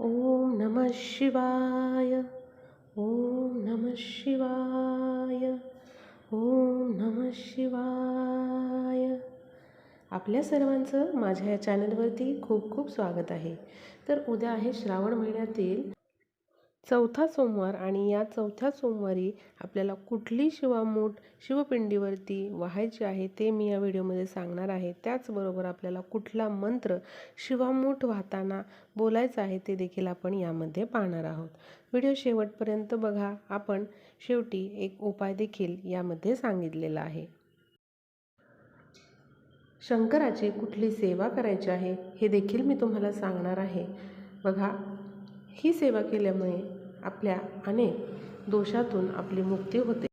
ओम नमः शिवाय ओम नमः शिवाय ओम नमः शिवाय. आपल्या सर्वांचं माझ्या या चॅनलवरती खूप खूप स्वागत आहे. तर उद्या आहे श्रावण महिन्यातील चौथा सोमवार आणि या चौथ्या सोमवारी आपल्याला कुठली शिवामूठ शिवपिंडीवरती व्हायची आहे ते मी या व्हिडिओमध्ये सांगणार आहे. त्याचबरोबर आपल्याला कुठला मंत्र शिवामूठ वाहताना बोलायचं आहे ते देखील आपण यामध्ये पाहणार आहोत. व्हिडिओ शेवटपर्यंत बघा. आपण शेवटी एक उपाय देखील यामध्ये सांगितलेला आहे. शंकराची कुठली सेवा करायची आहे हे देखील मी तुम्हाला सांगणार आहे. बघा ही सेवा केल्यामुळे आपल्या अनेक दोषातून आपली मुक्ती होते.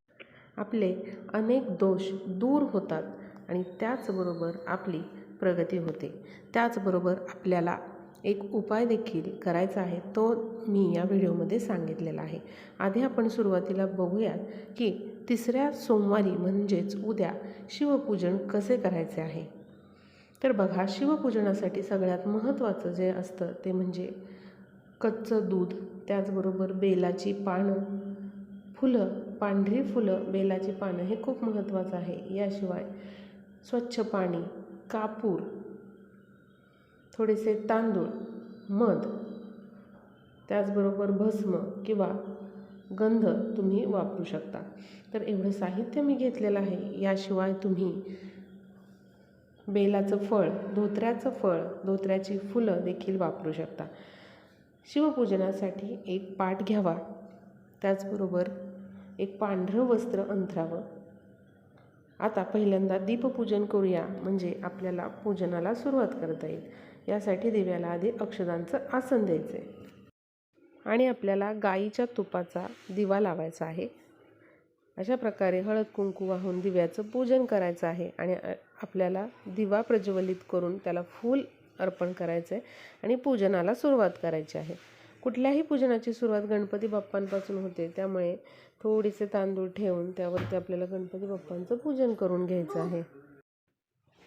आपले अनेक दोष दूर होतात आणि त्याचबरोबर आपली प्रगती होते. त्याचबरोबर आपल्याला एक उपाय देखील करायचा आहे तो मी या व्हिडिओमध्ये सांगितलेला आहे. आधी आपण सुरुवातीला बघूयात की तिसऱ्या सोमवारी म्हणजेच उद्या शिवपूजन कसे करायचे आहे? तर बघा शिवपूजनासाठी सगळ्यात महत्त्वाचं जे असतं ते म्हणजे कच्चं दूध त्याचबरोबर बेलाची पानं. फुलं पांढरी फुलं बेलाची पानं हे खूप महत्त्वाचं आहे. याशिवाय स्वच्छ पाणी कापूर थोडेसे तांदूळ मध त्याचबरोबर भस्म किंवा गंध तुम्ही वापरू शकता. तर एवढं साहित्य मी घेतलेलं आहे. याशिवाय तुम्ही बेलाचं फळ धोत्र्याचं फळ धोत्र्याची फुलं देखील वापरू शकता. शिवपूजनासाठी एक पाट घ्यावा. त्याचबरोबर एक पांढरं वस्त्र अंथरावं. आता पहिल्यांदा दीपपूजन करूया म्हणजे आपल्याला पूजनाला सुरुवात करता येईल. यासाठी दिव्याला आधी अक्षदांचं आसन द्यायचं आहे आणि आपल्याला गाईच्या तुपाचा दिवा लावायचा आहे. अशा प्रकारे हळद कुंकू वाहून दिव्याचं पूजन करायचं आहे. आणि आपल्याला दिवा प्रज्वलित करून त्याला फूल अर्पण करायचं आहे आणि पूजनाला सुरुवात करायची आहे. कुठल्याही पूजनाची सुरुवात गणपती बाप्पांपासून होते. त्यामुळे थोडेसे तांदूळ ठेवून त्यावरती आपल्याला गणपती बाप्पांचं पूजन करून घ्यायचं आहे.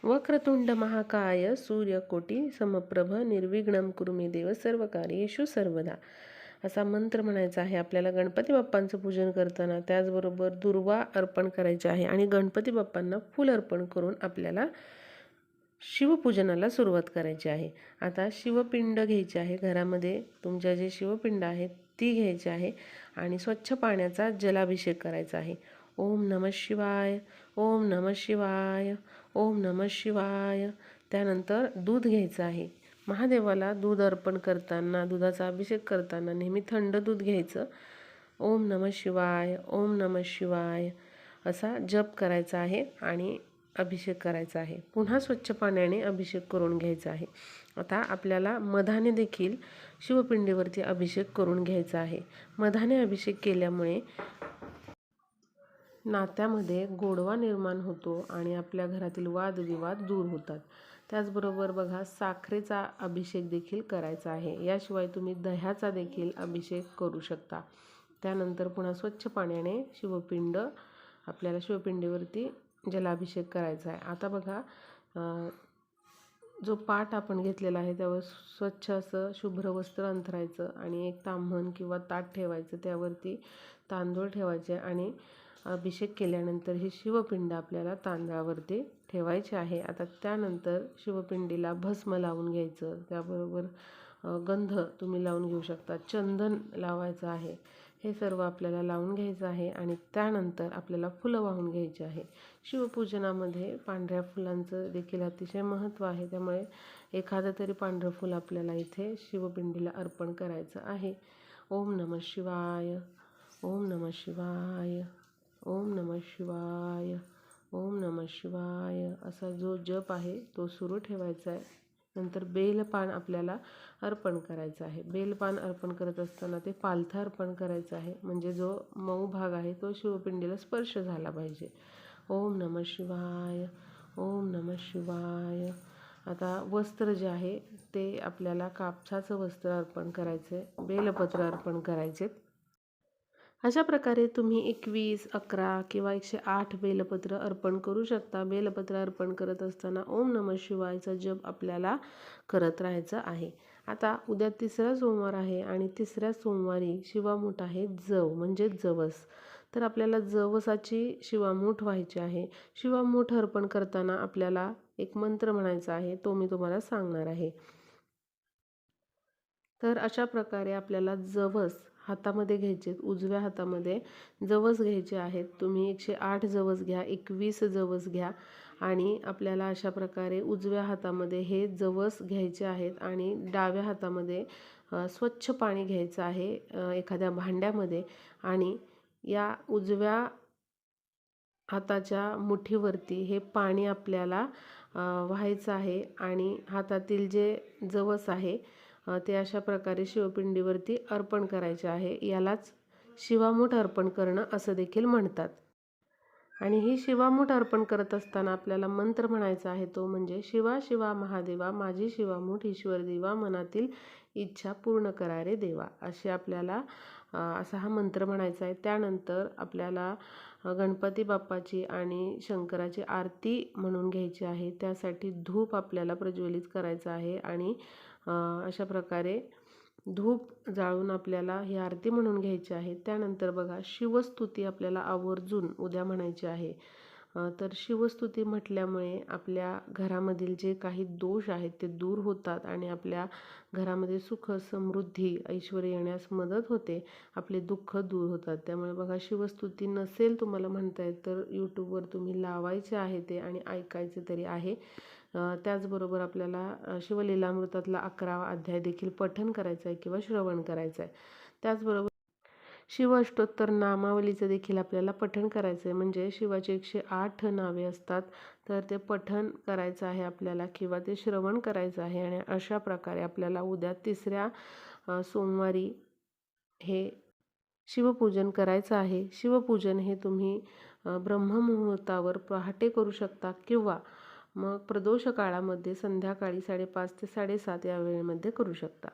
वक्रतुंड महाकाय सूर्यकोटी समप्रभ निर्विघ्नम कुर्मी देव सर्व कार्येषु सर्वदा असा मंत्र म्हणायचा आहे. आपल्याला गणपती बाप्पांचं पूजन करताना त्याचबरोबर दुर्वा अर्पण करायचे आहे आणि गणपती बाप्पांना फूल अर्पण करून आपल्याला शिवपूजनाला सुरुवात करायची आहे. आता शिवपिंड घ्यायची आहे. घरामध्ये तुमच्या जे शिवपिंड आहेत ती घ्यायची आहे आणि स्वच्छ पाण्याचा जलाभिषेक करायचा आहे. ओम नम शिवाय ओम नम शिवाय ओम नम शिवाय. त्यानंतर दूध घ्यायचं आहे. महादेवाला दूध अर्पण करताना दुधाचा अभिषेक करताना नेहमी थंड दूध घ्यायचं. ओम नम शिवाय ओम नम शिवाय असा जप करायचा आहे आणि अभिषेक करायचा आहे. पुन्हा स्वच्छ पाण्याने अभिषेक करून घ्यायचा आहे. आता आपल्याला मधाने देखील शिवपिंडीवरती अभिषेक करून घ्यायचा आहे. मधाने अभिषेक केल्यामुळे नात्यामध्ये गोडवा निर्माण होतो आणि आपल्या घरातील वादविवाद दूर होतात. त्याचबरोबर बघा साखरेचा अभिषेक देखील करायचा आहे. याशिवाय तुम्ही दह्याचा देखील अभिषेक करू शकता. त्यानंतर पुन्हा स्वच्छ पाण्याने शिवपिंड आपल्याला शिवपिंडीवरती जलाभिषेक करायचा आहे. आता बघा जो पाट आपण घेतलेला आहे त्यावर स्वच्छ असं शुभ्र वस्त्र अंथरायचं आणि एक तांबण किंवा ताट ठेवायचं त्यावरती तांदूळ ठेवायचे आणि अभिषेक केल्यानंतर ही शिवपिंड आपल्याला तांदळावरती ठेवायची आहे. आता त्यानंतर शिवपिंडीला भस्म लावून घ्यायचं. त्याबरोबर गंध तुम्ही लावून घेऊ शकता. चंदन लावायचं आहे. हे सर्व आपल्याला लावून घ्यायचं आहे आणि त्यानंतर आपल्याला फुलं वाहून घ्यायची आहे. शिवपूजनामध्ये पांढऱ्या फुलांचं देखील अतिशय महत्त्व आहे. त्यामुळे एखादं तरी पांढरं फुल आपल्याला इथे शिवपिंडीला अर्पण करायचं आहे. ओम नम शिवाय ओम नम शिवाय ओम नम शिवाय ओम नम शिवाय असा जो जप आहे तो सुरू ठेवायचा आहे. नंतर बेलपान आपल्याला अर्पण करायचं आहे. बेलपान अर्पण करत असताना ते पालथं अर्पण करायचं आहे. म्हणजे जो मऊ भाग आहे तो शिवपिंडीला स्पर्श झाला पाहिजे. ओम नम शिवाय ओम नम शिवाय. आता वस्त्र जे आहे ते आपल्याला कापसाचं वस्त्र अर्पण करायचं आहे बेलपत्र अर्पण करायचे अशा प्रकारे तुम्ही एकवीस अकरा किंवा एकशे आठ बेलपत्र अर्पण करू शकता. बेलपत्र अर्पण करत असताना ओम नम शिवायचा जप आपल्याला करत राहायचं आहे. आता उद्या तिसरा सोमवार आहे आणि तिसऱ्या सोमवारी शिवामूठ आहे जव म्हणजे जवस. तर आपल्याला जवसाची शिवामूठ व्हायची आहे. शिवामूठ अर्पण करताना आपल्याला एक मंत्र म्हणायचा आहे तो मी तुम्हाला सांगणार आहे. तर अशा प्रकारे आपल्याला जवस हातामध्ये घ्यायचे आहेत उजव्या हातामध्ये जवस घ्यायचे आहेत. तुम्ही एकशे आठ जवस घ्या एकवीस जवस घ्या आणि आपल्याला अशा प्रकारे उजव्या हातामध्ये हे जवस घ्यायचे आहेत आणि डाव्या हातामध्ये स्वच्छ पाणी घ्यायचं आहे एखाद्या भांड्यामध्ये आणि या उजव्या हाताच्या मुठीवरती हे पाणी आपल्याला व्हायचं आहे आणि हातातील जे जवस आहे ते अशा प्रकारे शिवपिंडीवरती अर्पण करायचे आहे. यालाच शिवामूठ अर्पण करणं असं देखील म्हणतात. आणि ही शिवामूठ अर्पण करत असताना आपल्याला मंत्र म्हणायचा आहे तो म्हणजे शिवा शिवा महादेवा माझी शिवामूठ ईश्वर देवा मनातील इच्छा पूर्ण करा रे देवा. असे आपल्याला असा हा मंत्र म्हणायचा आहे. त्यानंतर आपल्याला गणपती बाप्पाची आणि शंकराची आरती म्हणून घ्यायची आहे. त्यासाठी धूप आपल्याला प्रज्वलित करायचं आहे आणि अशा प्रकारे धूप जाळून आपल्याला ही आरती म्हणून घ्यायची आहे. त्यानंतर बघा शिवस्तुती आपल्याला आवर्जून उद्या म्हणायची आहे. तर शिवस्तुती म्हटल्यामुळे आपल्या घरामधील जे काही दोष आहेत ते दूर होतात आणि आपल्या घरामध्ये सुख समृद्धी ऐश्वर येण्यास मदत होते. आपले दुःख दूर होतात. त्यामुळे बघा शिवस्तुती नसेल तुम्हाला म्हणता येत तर यूट्यूबवर तुम्ही लावायचे आहे ते आणि ऐकायचे तरी आहे. त्याचबरोबर आपल्याला शिवलीलामृतातला अकरावा अध्याय देखील पठन करायचा आहे किंवा श्रवण करायचं आहे त्याचबरोबर शिव अष्टोत्तर नामावलीचं देखील आपल्याला पठण करायचं आहे म्हणजे शिवाची एकशे आठ नावे असतात. तर ते पठण करायचं आहे आपल्याला किंवा ते श्रवण करायचं आहे. आणि अशा प्रकारे आपल्याला उद्या तिसऱ्या सोमवारी हे शिवपूजन करायचं आहे. शिवपूजन हे तुम्ही ब्रह्ममुहूर्तावर पहाटे करू शकता किंवा मग प्रदोष काळामध्ये संध्याकाळी साडेपाच ते साडेसात या वेळेमध्ये करू शकता.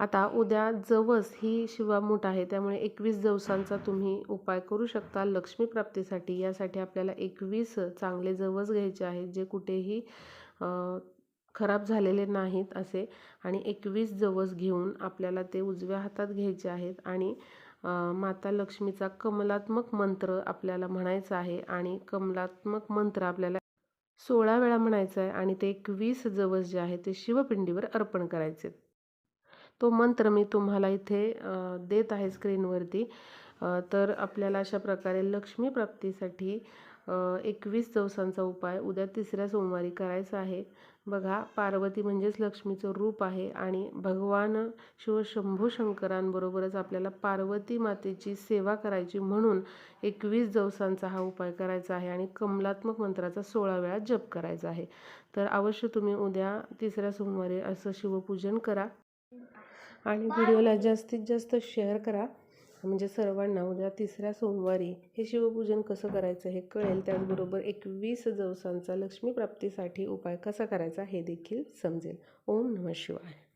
आता उद्या जवस ही शिवामूठ आहे त्यामुळे एकवीस जवसांचा तुम्ही उपाय करू शकता लक्ष्मी प्राप्तीसाठी. यासाठी आपल्याला एकवीस चांगले जवस घ्यायचे आहेत जे कुठेही खराब झालेले नाहीत असे. आणि एकवीस जवस घेऊन आपल्याला ते उजव्या हातात घ्यायचे आहेत आणि माता लक्ष्मीचा कमलात्मक मंत्र आपल्याला म्हणायचा आहे आणि कमलात्मक मंत्र आपल्याला सोळा वेळा म्हणायचं आहे आणि ते एकवीस जवस जे आहे ते शिवपिंडीवर अर्पण करायचे तो मंत्र मी तुम्हाला इथे देत आहे स्क्रीनवरती. तर आपल्याला अशा प्रकारे लक्ष्मी प्राप्तीसाठी एकवीस दिवसांचा उपाय उद्या तिसऱ्या सोमवारी करायचा आहे. बघा पार्वती म्हणजेच लक्ष्मीचं रूप आहे आणि भगवान शिव शंभू शंकरांबरोबरच आपल्याला पार्वती मातेची सेवा करायची म्हणून एकवीस दिवसांचा हा उपाय करायचा आहे आणि कमलात्मक मंत्राचा सोळा वेळा जप करायचा आहे. तर अवश्य तुम्ही उद्या तिसऱ्या सोमवारी असं शिवपूजन करा. आणि व्हिडिओला जास्तीत जास्त शेअर करा. म्हणजे सर्वांना उद्या तिसऱ्या सोमवारी हे शिवपूजन कसं करायचं हे कळेल. त्याचबरोबर एकवीस दिवसांचा लक्ष्मी प्राप्तीसाठी उपाय कसा करायचा हे देखील समजेल. ओम नमः शिवाय.